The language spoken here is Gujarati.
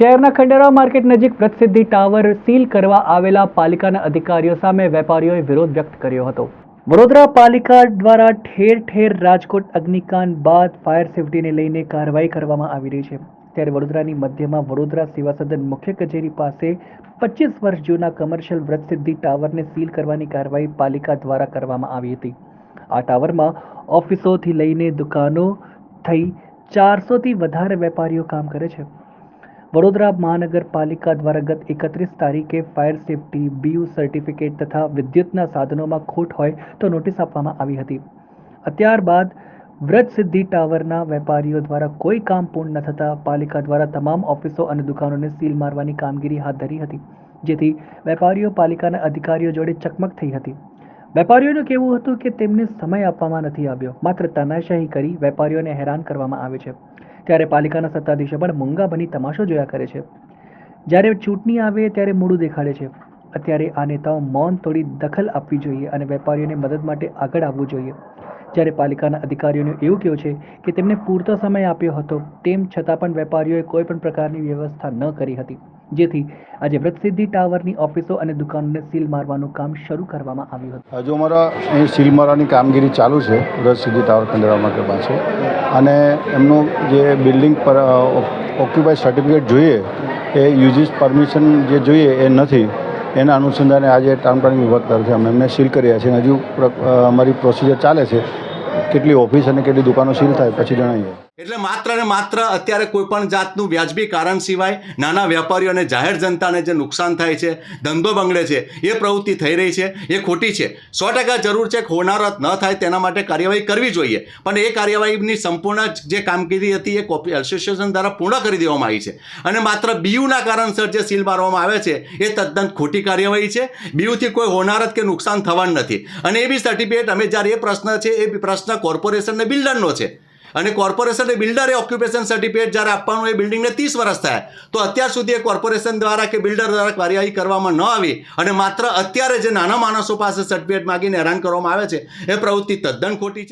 શહેરના ખંડેરાવ માર્કેટ નજીક પ્રસિદ્ધિ ટાવર સીલ કરવા આવેલા પાલિકાના અધિકારીઓ સામે વેપારીઓએ વિરોધ વ્યક્ત કર્યો હતો. વડોદરા પાલિકા દ્વારા ઠેર ઠેર રાજકોટ, અગ્નિકાંડ બાદ ફાયર સેફટીને લઈને કાર્યવાહી કરવામાં આવી રહી છે. ત્યારે વડોદરાની મધ્યમાં વડોદરા સેવા સદન મુખ્ય કચેરી પાસે પચીસ વર્ષ જૂના કમર્શિયલ વ્રતસિદ્ધિ ટાવરને સીલ કરવાની કાર્યવાહી પાલિકા દ્વારા કરવામાં આવી હતી. આ ટાવરમાં ઓફિસોથી લઈને દુકાનો થઈ ચારસોથી વધારે વેપારીઓ કામ કરે છે. વડોદરા મહાનગરપાલિકા દ્વારા ગત એકત્રીસ તારીખે ફાયર સેફટી, બીયુ સર્ટિફિકેટ તથા વિદ્યુતના સાધનોમાં ખોટ હોય તો નોટિસ આપવામાં આવી હતી. ત્યારબાદ વ્રજ સિદ્ધિ ટાવરના વેપારીઓ દ્વારા કોઈ કામ પૂર્ણ ન થતાં પાલિકા દ્વારા તમામ ઓફિસો અને દુકાનોને સીલ મારવાની કામગીરી હાથ ધરી હતી, જેથી વેપારીઓ પાલિકાના અધિકારીઓ જોડે ચકમક થઈ હતી. વેપારીઓનું કહેવું હતું કે તેમને સમય આપવામાં નથી આવ્યો, માત્ર તાનાશાહી કરી વેપારીઓને હેરાન કરવામાં આવે છે. ત્યારે પાલિકાના સત્તાધીશો પણ મૂંગા બની તમાશો જોયા કરે છે. જ્યારે ચૂંટણી આવે ત્યારે મોડું દેખાડે છે. અત્યારે આ નેતાઓ મૌન તોડી દખલ આપવી જોઈએ અને વેપારીઓને મદદ માટે આગળ આવવું જોઈએ. જ્યારે પાલિકાના અધિકારીઓનું એવું કહેવું છે કે તેમને પૂરતો સમય આપ્યો હતો, તેમ છતાં પણ વેપારીઓએ કોઈ પણ પ્રકારની વ્યવસ્થા ન કરી હતી. જેથી આજે વ્રતસિદ્ધિ ટાવરની ઓફિસો અને દુકાનોને સીલ મારવાનું કામ શરૂ કરવામાં આવ્યું હતું. હજુ અમારા અહીં સીલ મારવાની કામગીરી ચાલુ છે વ્રતસિદ્ધિ ટાવર માટે પાસે. અને એમનું જે બિલ્ડિંગ પર ઓક્યુપાય સર્ટિફિકેટ જોઈએ, એ યુજીસ પરમિશન જે જોઈએ એ નથી, એના અનુસંધાને આજે ટાઉન પ્લાનિંગ વિભાગ તરફથી અમે એમને સીલ કર્યા છે. અને હજુ અમારી પ્રોસિજર ચાલે છે. કેટલી ઓફિસ અને કેટલી દુકાનો સીલ થાય પછી જણાવીએ. એટલે માત્ર ને માત્ર અત્યારે કોઈ પણ જાતનું વ્યાજબી કારણ સિવાય નાના વેપારીઓ અને જાહેર જનતાને જે નુકસાન થાય છે, ધંધો બગડે છે, એ પ્રવૃત્તિ થઈ રહી છે, એ ખોટી છે. સો ટકા જરૂર છે હોનારત ન થાય તેના માટે કાર્યવાહી કરવી જોઈએ. પણ એ કાર્યવાહીની સંપૂર્ણ જે કામગીરી હતી એ કોપી એસોસિએશન દ્વારા પૂર્ણ કરી દેવામાં આવી છે. અને માત્ર બીયુના કારણસર જે સીલ મારવામાં આવે છે, એ તદ્દન ખોટી કાર્યવાહી છે. બીયુથી કોઈ હોનારત કે નુકસાન થવાનું નથી. અને એ બી સર્ટિફિકેટ અમે જ્યારે એ પ્રશ્ન છે, એ પ્રશ્ન કોર્પોરેશન ને બિલ્ડરનો છે. અને કોર્પોરેશને બિલ્ડરે ઓક્યુપેશન સર્ટિફિકેટ જ્યારે આપવાનું એ બિલ્ડિંગને ત્રીસ વર્ષ થાય. તો અત્યાર સુધી એ કોર્પોરેશન દ્વારા કે બિલ્ડર દ્વારા કાર્યવાહી કરવામાં ન આવી અને માત્ર અત્યારે જે નાના માણસો પાસે સર્ટિફિકેટ માગીને હેરાન કરવામાં આવે છે, એ પ્રવૃત્તિ તદ્દન ખોટી છે.